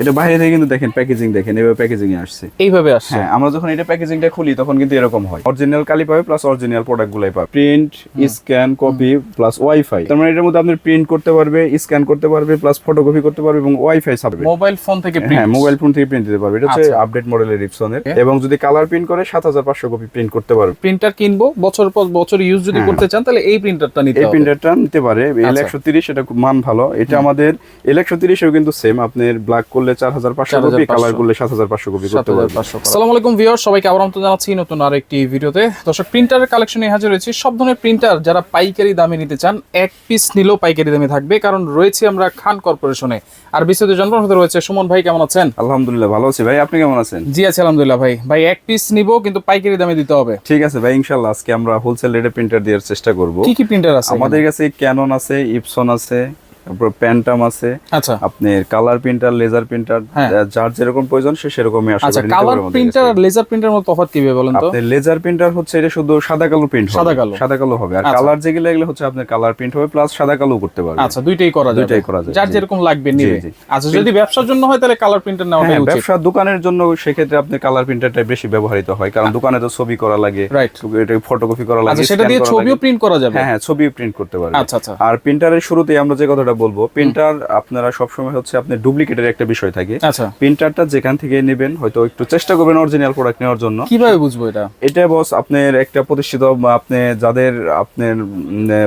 এটা বাইরে থেকে কিন্তু দেখেন প্যাকেজিং দেখেন এভাবে প্যাকেজিং এ আসছে। এইভাবে আসছে। হ্যাঁ আমরা যখন এটা প্যাকেজিংটা খুলি তখন কিন্তু এরকম হয়। অরিজিনাল কালি পাবে প্লাস অরিজিনাল প্রোডাক্ট গুলাই পাবে। Print scan copy plus WiFi তার মানে এটার মধ্যে আপনি প্রিন্ট করতে পারবে স্ক্যান করতে পারবে প্লাস ফটোকপি করতে পারবে এবং ওয়াইফাই সাপোর্ট মোবাইল ফোন থেকে হ্যাঁ মোবাইল ফোন থেকে প্রিন্ট দিতে পারবে। এটা হচ্ছে আচ্ছা। আপডেট মডেলের রিপসনের এবং যদি কালার প্রিন্ট করে সাত হাজার পাঁচশো কপি প্রিন্ট করতে পারবে। প্রিন্টার কিনবো বছর পর বছর ইউজ যদি হ্যাঁ। করতে চান তাহলে এই প্রিন্টারটা নিতে এই প্রিন্টারটা নিতে পারে। এল আচ্ছা। একশো তিরিশ এটা খুব মান ভালো। এটা আমাদের এল একশো তিরিশেও কিন্তু সেম আপনার ব্ল্যাক করলে চার হাজার পাঁচশো কপি কালার করলে সাত হাজার পাঁচশো কপি করতে আসসালামু আলাইকুম ভিউয়ার সবাইকে আবার আমন্ত্রণ জানাচ্ছি নতুন আরেকটি ভিডিওতে। দর্শক প্রিন্টারের কালেকশন হাজির হয়েছি সব ধরনের প্রিন্টার যারা পাইকারি দামে নিতে চান এক পিস নিলেও পাইকারি দামে থাকবে কারণ রয়েছে আমরা খান কর্পোরেশনে। আর বিস্তারিত মধ্যে রয়েছে সুমন ভাই কেমন আছেন? আলহামদুলিল্লাহ ভালো আছি। ভাই আপনি কেমন আছেন? জি আছে আলহামদুলিল্লাহ ভাই। ভাই এক পিস নিব কিন্তু পাইকারি দামে দিতে হবে। ঠিক আছে ভাই ইনশাল্লাহ আজকে আমরা হোলসেল রেটে প্রিন্টার দেওয়ার চেষ্টা করব। কি কি প্রিন্টার আছে আমাদের কাছে ক্যানন আছে ইপসন আছে তারপর প্যান্টাম আছে আচ্ছা। আপনার কালার প্রিন্টার লেজার প্রিন্টার হ্যাঁ। যার যেরকম প্রয়োজন সে সেরকমই আশা আচ্ছা কালার প্রিন্টার আর লেজার প্রিন্টার মধ্যে তফাৎ কি বলেন তো? আপনার লেজার প্রিন্টার হচ্ছে এটা শুধু সাদা কালো প্রিন্ট সাদা কালো। সাদা কালো হবে। আর আচ্ছা। কালার যেগুলো এগুলো হচ্ছে আপনার কালার প্রিন্ট হবে প্লাস সাদা কালো করতে পারবে। আচ্ছা দুইটাই করা যাবে। দুইটাই করা যায়, যার যেরকম লাগবে নিবে। আচ্ছা যদি ব্যবসার জন্য হয় তাহলে কালার প্রিন্টার নেওয়াটাই হ্যাঁ উচিত। ব্যবসার দোকানের জন্য সেক্ষেত্রে আপনি কালার প্রিন্টারটাই বেশি ব্যবহৃত হয়। কারণ দোকানে তো ছবি করা লাগে রাইট এটা ফটোকপি করা লাগে আচ্ছা সেটা দিয়ে ছবিও প্রিন্ট করা যাবে। হ্যাঁ হ্যাঁ ছবি প্রিন্ট করতে পারবে। আচ্ছা আচ্ছা। আর প্রিন্টারের শুরুতেই আমরা যে কথাটা বলব প্রিন্টার আপনারা সবসময় হচ্ছে আপনার ডুপ্লিকেটের একটা বিষয় থাকে। আচ্ছা। প্রিন্টারটা যেখান থেকে নেবেন হয়তো একটু চেষ্টা করবেন অরিজিনাল প্রোডাক্ট নেওয়ার জন্য। কীভাবে বুঝব এটা? এটা বস আপনার একটা প্রতিষ্ঠিত আপনি যাদের আপনার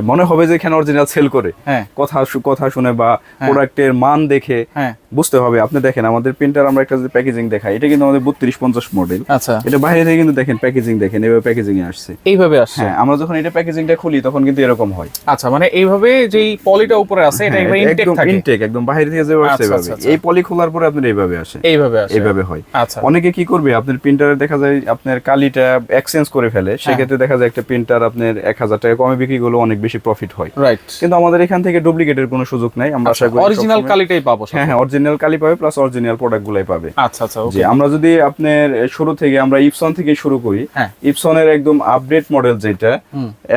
মনে হবে যে এখানে অরিজিনাল সেল করে হ্যাঁ। কথা কথা শুনে বা প্রোডাক্টের মান দেখে হ্যাঁ। বুঝতে হবে। আপনি দেখেন আমাদের প্রিন্টার আমরা একটা প্যাকেজিং দেখাই এটা কিন্তু আমাদের বত্রিশ পঞ্চাশ মডেল আচ্ছা। এটা বাইরে থেকে কিন্তু দেখেন প্যাকেজিং দেখেন এভাবে প্যাকেজিং এ আসছে। এইভাবে আসছে? হ্যাঁ আমরা যখন এটা প্যাকেজিংটা খুলি তখন কিন্তু এরকম হয়। আচ্ছা মানে এইভাবে যেই পলিটা উপরে আছে এটা হ্যাঁ, ইনটেক থাকে। ইনটেক একদম বাইরে থেকে যে আসছে আচ্ছা, এভাবে আচ্ছা, আচ্ছা। এই পলি খোলার পরে আপনার এইভাবে আসে। এইভাবে আসে। এইভাবে হয়। আচ্ছা। অনেকে কি করবে আপনার প্রিন্টারে দেখা যায় আপনার কালিটা এক্সচেঞ্জ করে ফেলে। সেক্ষেত্রে দেখা যায় একটা প্রিন্টার আপনার এক হাজার টাকা কমে বিক্রি করলে অনেক বেশি প্রফিট হয়। রাইট কিন্তু আমাদের এখান থেকে ডুপ্লিকেটের কোনো সুযোগ নাই। আমরা আশা করি অরিজিনাল কালিটাই পাবো হ্যাঁ হ্যাঁ অরিজিনাল কালি পাবে প্লাস অরিজিনাল প্রোডাক্ট পাবে। আচ্ছা আচ্ছা ওকে আমরা যদি আপনার শুরু থেকে আমরা ইপসন থেকে শুরু করি। ইপসনের একদম আপডেট মডেল যেটা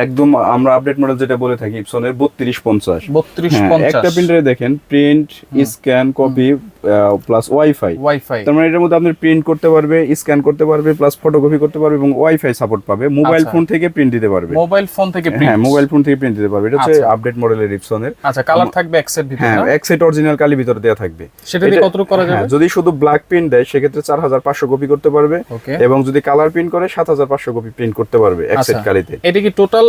একদম আমরা আপডেট মডেল যেটা বলে থাকি ইপসনের বত্রিশ পঞ্চাশ। বত্রিশ পঞ্চাশ একটা প্রিন্টারে দেখেন print scan copy plus WiFi WiFi তার মানে এটার মধ্যে আপনি প্রিন্ট করতে পারবে স্ক্যান করতে পারবে প্লাস ফটোকপি করতে পারবে এবং ওয়াইফাই সাপোর্ট পাবে। মোবাইল আচ্ছা। ফোন থেকে প্রিন্ট দিতে পারবে। মোবাইল ফোন থেকে হ্যাঁ প্রিন্ট মোবাইল ফোন থেকে প্রিন্ট দিতে পারবে। এটা হচ্ছে আচ্ছা। আপডেট মডেলের রিপসনের আচ্ছা কালার থাকবে এক্সের ভিতরে হ্যাঁ না? এক সেট অরিজিনাল কালি ভিতরে দেওয়া থাকবে। সেটা দিয়ে কতটুকু করা হ্যাঁ, যাবে যদি শুধু ব্ল্যাক প্রিন্ট দেয় সেক্ষেত্রে চার হাজার পাঁচশো কপি করতে পারবে। এবং যদি কালার প্রিন্ট করে সাত হাজার পাঁচশো কপি প্রিন্ট করতে পারবে এক সেট আচ্ছা। কালিতে। এটা কি টোটাল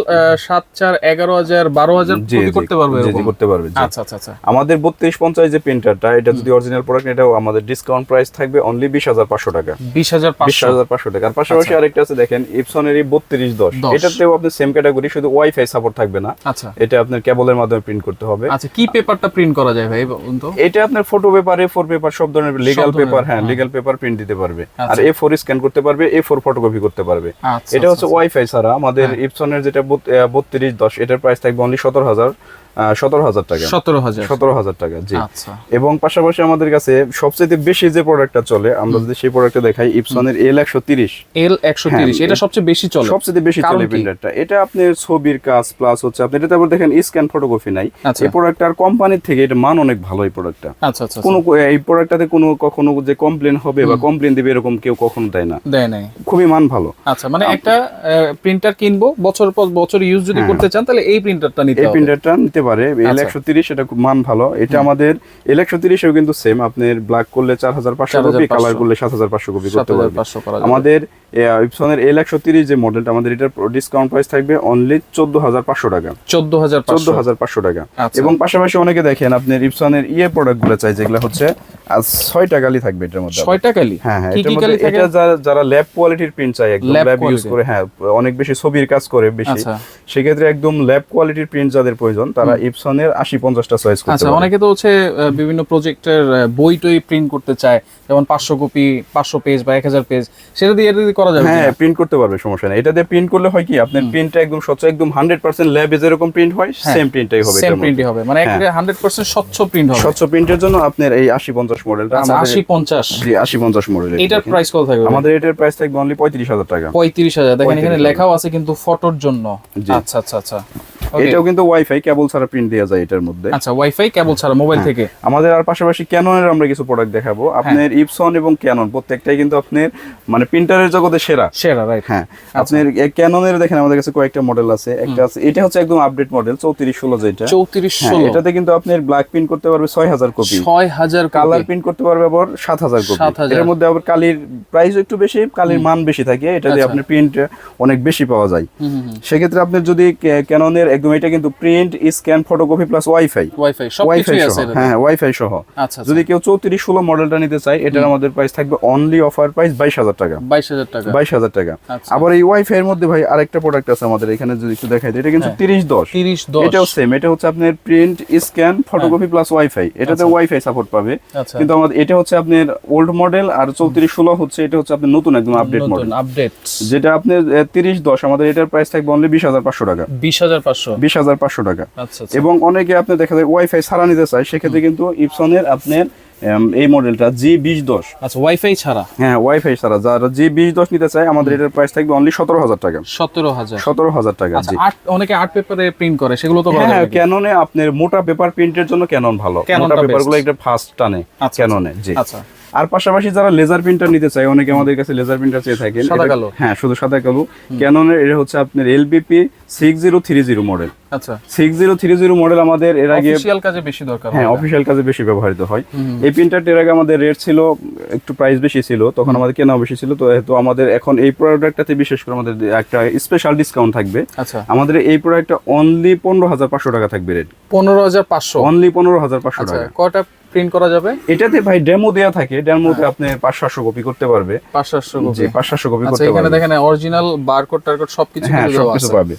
সাত চার এগারো হাজার বারো হাজার জি কপি করতে পারবে করতে পারবে। আচ্ছা আচ্ছা আচ্ছা। আমাদের বত্রিশ পঞ্চাশ যে প্রিন্টারটা এটা যদি অরিজিনাল প্রোডাক্ট এটাও আমাদের ডিসকাউন্ট প্রাইস থাকবে অনলি বিশ হাজার পাঁচশো টাকা। বিশ হাজার বিশ হাজার পাঁচশো টাকা। আর পাশাপাশি আরেকটা আছে দেখেন ইপসনেরই বত্রিশ দশ। এটাতেও আপনার সেম ক্যাটাগরি শুধু ওয়াইফাই সাপোর্ট থাকবে না। আচ্ছা। এটা আপনার কেবলের মাধ্যমে প্রিন্ট করতে হবে। আচ্ছা কি পেপারটা প্রিন্ট করা যায় ভাই এটা আপনার photo paper A four paper সব ধরনের লিগাল পেপার হ্যাঁ হ্যাঁ। লিগাল পেপার প্রিন্ট দিতে পারবে। আর এ ফোর স্ক্যান করতে পারবে এ ফোর ফটোকপি করতে পারবে। এটা হচ্ছে ওয়াইফাই ছাড়া আমাদের ইপসনের যেটা বত্রিশ দশ এটার প্রাইস থাকবে অনলি সতেরো হাজার। সতেরো হাজার টাকা। সতেরো হাজার। সতেরো হাজার টাকা জি। আচ্ছা। এবং পাশাপাশি আমাদের কাছে সবচেয়ে বেশি যে প্রোডাক্টটা চলে আমরা যদি সেই প্রোডাক্টটা দেখাই ইপসনের এল একশো তিরিশ। এল একশো তিরিশ হ্যাঁ, এটা সবচেয়ে বেশি চলে। সবচেয়ে বেশি চলে প্রিন্টারটা এটা আপনার ছবির কাজ প্লাস হচ্ছে আপনি এটা তারপর দেখেন স্ক্যান ফটোকপি নাই। আচ্ছা। এই প্রোডাক্টটার কোম্পানির থেকে এটা মান অনেক ভালো এই প্রোডাক্টটা আচ্ছা আচ্ছা কোনো এই প্রোডাক্টটাতে কোনো কখনো যে কমপ্লেন হবে বা কমপ্লেন দিবে এরকম কেউ কখনো দেয় না। দেয় নাই। খুবই মান ভালো। আচ্ছা মানে একটা প্রিন্টার কিনবো বছর পর বছর ইউজ যদি করতে চান তাহলে এই প্রিন্টারটা নিতে হ্যাঁ। এই প্রিন্টারটা নিতে পারে। এল আচ্ছা। একশো তিরিশ এটা খুব মান ভালো। এটা আমাদের এল একশো তিরিশেও কিন্তু সেম আপনার ব্ল্যাক করলে চার হাজার পাঁচশো কপি কালার করলে সাত হাজার পাঁচশো কপি করতে পারবে। 7500 করা যাবে। আমাদের ইপসনের এল একশো তিরিশ যে মডেলটা আমাদের এটার ডিসকাউন্ট প্রাইস থাকবে অনলি চোদ্দ হাজার পাঁচশো টাকা। চোদ্দ হাজার চোদ্দ হাজার পাঁচশো টাকা। আচ্ছা। এবং পাশাপাশি অনেকে দেখেন আপনার ইপসনের ইয়ে চাই যেগুলো হচ্ছে ছয়টা থাকবে এটার মধ্যে আবার। ছয়টা কালি হ্যাঁ হ্যাঁ এটা যারা যারা ল্যাব কোয়ালিটির প্রিন্ট চাই একদম ল্যাব ইউজ করে হ্যাঁ অনেক বেশি ছবির কাজ করে বেশি। আচ্ছা। সেক্ষেত্রে একদম ল্যাব কোয়ালিটির প্রিন্ট যাদের প্রয়োজন তারা ইপসনের আশি পঞ্চাশটা চয়েস করতে আচ্ছা অনেকে তো হচ্ছে বিভিন্ন প্রজেক্টের বই টই প্রিন্ট করতে চায়। যেমন পাঁচশো কপি পাঁচশো পেজ বা এক হাজার পেজ সেটা দিয়ে এটা করা যাবে হ্যাঁ প্রিন্ট করতে পারবে সমস্যা নেই। এটা দিয়ে প্রিন্ট করলে হয় কি আপনার প্রিন্টটা একদম স্বচ্ছ একদম হান্ড্রেড পার্সেন্ট ল্যাবে যেরকম প্রিন্ট হয় সেম প্রিন্টটাই হবে সেম প্রিন্টই হবে। মানে হ্যাঁ। হান্ড্রেড পার্সেন্ট স্বচ্ছ প্রিন্ট হবে। স্বচ্ছ প্রিন্টের জন্য আপনার এই আশি পঞ্চাশ মডেলটা আচ্ছা আশি পঞ্চাশ জি আশি পঞ্চাশ মডেল এটার প্রাইস কত থাকবে? আমাদের এটার প্রাইস থাকবে অনলি পঁয়ত্রিশ হাজার টাকা। পঁয়ত্রিশ হাজার। দেখেন এখানে লেখাও আছে কিন্তু ফটোর জন্য। আচ্ছা আচ্ছা আচ্ছা. এটাও কিন্তু ওয়াইফাই কেবল ছাড়া প্রিন্ট দেওয়া যায় এটার মধ্যে। আচ্ছা ওয়াইফাই কেবল ছাড়া মোবাইল থেকে? আমাদের আর পাশাপাশি ক্যাননের আমরা কিছু প্রোডাক্ট দেখাবো। হ্যাঁ। আপনার ইপসন এবং ক্যানন প্রত্যেকটাই কিন্তু আপনার মানে প্রিন্টারের জগতে সেরা। সেরা রাইট হ্যাঁ। আচ্ছা। আপনার ক্যাননের দেখেন আমাদের কাছে কয়েকটা মডেল আছে। একটা আছে এটা হচ্ছে একদম আপডেট মডেল চৌত্রিশ ষোলো যেটা। চৌত্রিশ হ্যাঁ, ষোলো। এটাতে কিন্তু আপনার ব্ল্যাক প্রিন্ট করতে পারবে ছয় হাজার কপি ছয় হাজার কালার প্রিন্ট করতে পারবে আবার সাত হাজার কপি এর মধ্যে আবার কালির প্রাইস একটু বেশি কালির মান বেশি থাকে। এটাতে আচ্ছা। আপনার প্রিন্ট অনেক বেশি পাওয়া যায়। সেক্ষেত্রে আপনার যদি ক্যাননের একদম এটা কিন্তু print scan photocopy plus wifi wifi সব ওয়াইফাই আছে। হ্যাঁ ওয়াইফাই সহ। আচ্ছা যদি কেউ চৌত্রিশ ষোলো মডেলটা নিতে চায় এটার আমাদের প্রাইস থাকবে অনলি অফার প্রাইস বাইশ হাজার টাকা। বাইশ হাজার টাকা। বাইশ হাজার টাকা। আচ্ছা। আবার এই ওয়াইফাই এর মধ্যে ভাই আরেকটা প্রোডাক্ট আছে আমাদের এখানে যদি একটু দেখাই দিই, এটা কিন্তু তিরিশ দশ। তিরিশ দশ। এটাও সেম এটা হচ্ছে আপনার print scan photocopy plus wifi এটাতে ওয়াইফাই সাপোর্ট পাবে। আচ্ছা। কিন্তু আমাদের এটা হচ্ছে আপনার ওল্ড মডেল আর চৌত্রিশ ষোলো হচ্ছে এটা হচ্ছে আপনার নতুন একদম আপডেট মডেল নতুন আপডেট যেটা আপনার তিরিশ দশ আমাদের এটার প্রাইস থাকবে অনলি বিশ হাজার পাঁচশো টাকা। বিশ হাজার পাঁচশো বিশ হাজার পাঁচশো টাকা। আচ্ছা আচ্ছা। এবং অনেকে আপনি দেখা যায় ওয়াইফাই ছাড়া নিতে চায় সেক্ষেত্রে কিন্তু ইপসনের আপনার এই মডেলটা জি বিশ দশ। আচ্ছা ওয়াইফাই ছাড়া? হ্যাঁ ওয়াইফাই ছাড়া। যারা জি বিশ দশ নিতে চায় আমাদের এটার প্রাইস থাকবে অনলি সতেরো হাজার টাকা। সতেরো হাজার। সতেরো হাজার টাকা আচ্ছা অনেকে আর্ট পেপারে প্রিন্ট করে সেগুলো তো হ্যাঁ? ক্যাননে আপনার মোটা পেপার প্রিন্টের জন্য ক্যানন ভালো। Canon মোটা টা পেপারগুলো একটা ফাস্ট টানে ক্যাননে জি। আচ্ছা। আর পাশাপাশি যারা লেজার প্রিন্টার নিতে চায় অনেকে আমাদের কাছে লেজার প্রিন্টার চেয়ে থাকেন। সাদা কালো? হ্যাঁ শুধু সাদা কালো। ক্যাননের এটা হচ্ছে আপনার LBP six zero three zero model আচ্ছা। Six zero three zero model আমাদের এর আগে অফিসিয়াল কাজে বেশি দরকার হ্যাঁ অফিসিয়াল কাজে বেশি ব্যবহৃত হয়। এই প্রিন্টারটা এর আগে আমাদের রেট ছিল একটু প্রাইস বেশি ছিল তখন আমাদের কেনাও বেশি ছিল তো আমাদের এখন এই প্রোডাক্টটাতে বিশেষ করে আমাদের একটা স্পেশাল ডিসকাউন্ট থাকবে। আচ্ছা। আমাদের এই প্রোডাক্টটা অনলি পনেরো হাজার পাঁচশো টাকা থাকবে রেট পনেরো হাজার পাঁচশো। অনলি পনেরো হাজার পাঁচশো আচ্ছা টাকা। কয়টা প্রিন্ট করা যাবে? এটাতে ভাই ডেমো দেয়া থাকে। ডেমোতে আপনি পাঁচ সাতশো কপি করতে পারবে। 500 কপি জি পাঁচ সাতশো কপি আচ্ছা করতে এখানে দেখেন অরিজিনাল বারকোড টারকোড সবকিছু হ্যাঁ কিন্তু সবকিছু পাবে।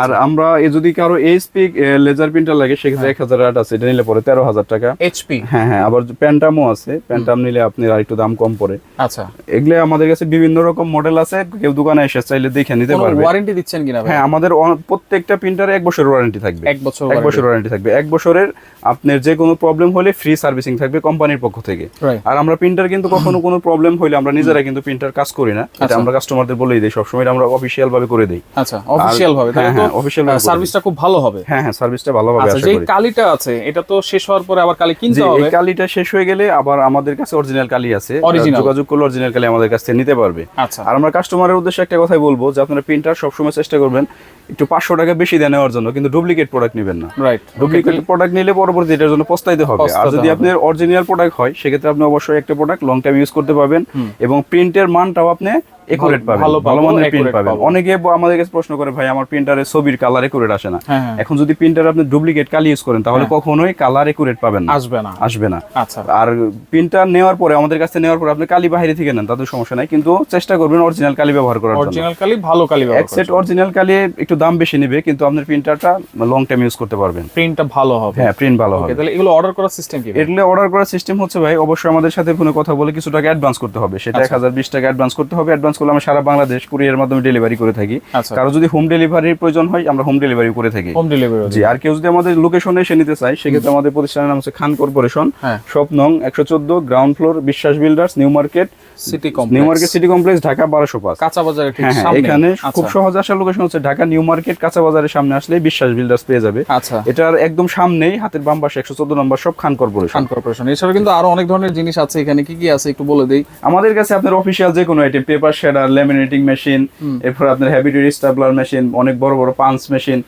আর আমরা এ যদি কারও এইচপি লেজার প্রিন্টার লাগে সেক্ষেত্রে এক হাজার আট আছে এটা নিলে পরে তেরো হাজার টাকা। এইচপি হ্যাঁ হ্যাঁ আবার প্যান্টামও আছে। প্যান্টাম নিলে আপনি আর একটু দাম কম পড়ে। আচ্ছা। এগুলো আমাদের কাছে বিভিন্ন রকম মডেল আছে কেউ দোকানে এসে চাইলে দেখে নিতে পারবে। ওয়ারেন্টি দিচ্ছেন কিনা হ্যাঁ আমাদের প্রত্যেকটা প্রিন্টারে এক বছর ওয়ারেন্টি থাকবে। এক বছর এক বছর ওয়ারেন্টি থাকবে। এক বছরের আপনার যে কোনো প্রবলেম হলে ফ্রি সার্ভিসিং থাকবে কোম্পানির পক্ষ থেকে। আর আমরা প্রিন্টার কিন্তু কখনো কোনো প্রবলেম হলে আমরা নিজেরা কিন্তু প্রিন্টার কাজ করি না। এটা আচ্ছা। আমরা কাস্টমারদের বলেই দিই সবসময় আমরা অফিসিয়াল ভাবে করে দিই। আচ্ছা অফিসিয়াল ভাবে হ্যাঁ, তাহলে হ্যাঁ, সার্ভিসটা খুব ভালো হবে। হ্যাঁ হ্যাঁ সার্ভিসটা ভালোভাবে আচ্ছা যে কালিটা আছে এটা তো শেষ হওয়ার পরে আবার কালি কিনতে এই কালিটা শেষ হয়ে গেলে আবার আমাদের কাছে অরিজিনাল কালি আছে। যোগাযোগ করলে অরিজিনাল কালি আমাদের কাছ থেকে নিতে পারবে। আচ্ছা। আর আমরা কাস্টমারের উদ্দেশ্যে একটা কথাই বলব যে আপনারা প্রিন্টার সবসময় চেষ্টা করবেন একটু পাঁচশো টাকা বেশি দেয় নেওয়ার জন্য কিন্তু ডুপ্লিকেট প্রোডাক্ট নেবেন না। রাইট ডুপ্লিকেট প্রোডাক্ট নিলে পরবর্তী এটার জন্য পস্তাইতে হবে। আর যদি আপনার অরিজিনাল প্রোডাক্ট হয় সেক্ষেত্রে আপনি অবশ্যই একটা প্রোডাক্ট লং টাইম ইউজ করতে পারবেন এবং প্রিন্টের মানটাও আপনি একুরেট পাবেন ভালো মানের প্রিন্ট পাবেন। অনেকে আমাদের কাছে প্রশ্ন করে ভাই আমার প্রিন্টারে ছবির কালার একুরেট আসে না। হ্যাঁ হ্যাঁ। এখন যদি প্রিন্টার আপনি ডুপ্লিকেট কালি ইউজ করেন তাহলে কখনোই কালার একুরেট পাবেন না। আসবে না। আসবে না। আচ্ছা। আর প্রিন্টার নেওয়ার পরে আমাদের কাছে নেওয়ার পরে আপনি কালি বাইরে থেকে নেন তাদের সমস্যা নাই। কিন্তু চেষ্টা করবেন অরিজিনাল কালি ব্যবহার করার জন্য। অরিজিনাল কালি ভালো কালি এক ব্যবহার সেট অরিজিনাল কালি একটু দাম বেশি নেবে কিন্তু আপনার প্রিন্টারটা লং টাইম ইউজ করতে পারবেন। প্রিন্টটা ভালো হবে। হ্যাঁ প্রিন্ট ভালো হবে। তাহলে এগুলো অর্ডার করার সিস্টেম কি এগুলো অর্ডার করার সিস্টেম হচ্ছে ভাই অবশ্যই আমাদের সাথে ফোনে কথা বলে কিছু টাকা অ্যাডভান্স করতে হবে। সেটা এক হাজার বিশ টাকা অ্যাডভান্স করতে হবে অ্যাডভান্স করলে আমরা সারা বাংলাদেশ কুরিয়ার মাধ্যমে ডেলিভারি করে থাকি। আচ্ছা। কারও যদি হোম ডেলিভারির প্রয়োজন হয় আমরা হোম ডেলিভারি করে থাকি। হোম ডেলিভারি জি আর কেউ যদি আমাদের লোকেশনে এসে নিতে চায় সেক্ষেত্রে আমাদের প্রতিষ্ঠানের নাম হচ্ছে খান কর্পোরেশন হ্যাঁ। শপ নং একশো চোদ্দ ground floor Biswas builders new market city new market city complex Dhaka বারোশো পাঁচ। কাঁচা বাজারের ঠিক হ্যাঁ হ্যাঁ সামনে। এখানে খুব আচ্ছা সহজ আসার লোকেশন হচ্ছে ঢাকা নিউ মার্কেট কাঁচা বাজারের সামনে আসলে বিশ্বাস বিল্ডার্স পেয়ে যাবে। আচ্ছা। এটার একদম সামনেই হাতের বাম পাশে একশো চোদ্দ নম্বর সব খান কর্পোরেশন। খান কর্পোরেশন। এছাড়া কিন্তু আরও অনেক ধরনের জিনিস আছে এখানে কি কি আছে একটু বলে দেই? আমাদের কাছে আপনার অফিসিয়াল যে কোনো item paper shredder laminating machine এরপর আপনার হ্যাবিটেড ডিউটি স্টাবলার মেশিন অনেক বড় বড় পাঞ্চ মেশিন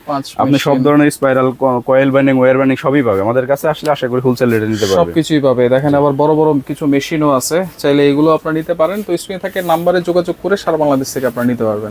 আপনি সব ধরনের spiral coil binding wire binding সবই পাবে আমাদের কাছে আসলে আশা করি হোলসেল রেটে নিতে পারবে সবকিছুই পাবে। দেখেন আবার বড় বড় কিছু মেশিনও আছে। চাইলে এগুলো আপনারা নিতে পারেন। তো স্ক্রিনে থাকে নাম্বারে যোগাযোগ করে সারা বাংলাদেশ থেকে আপনারা নিতে পারবেন।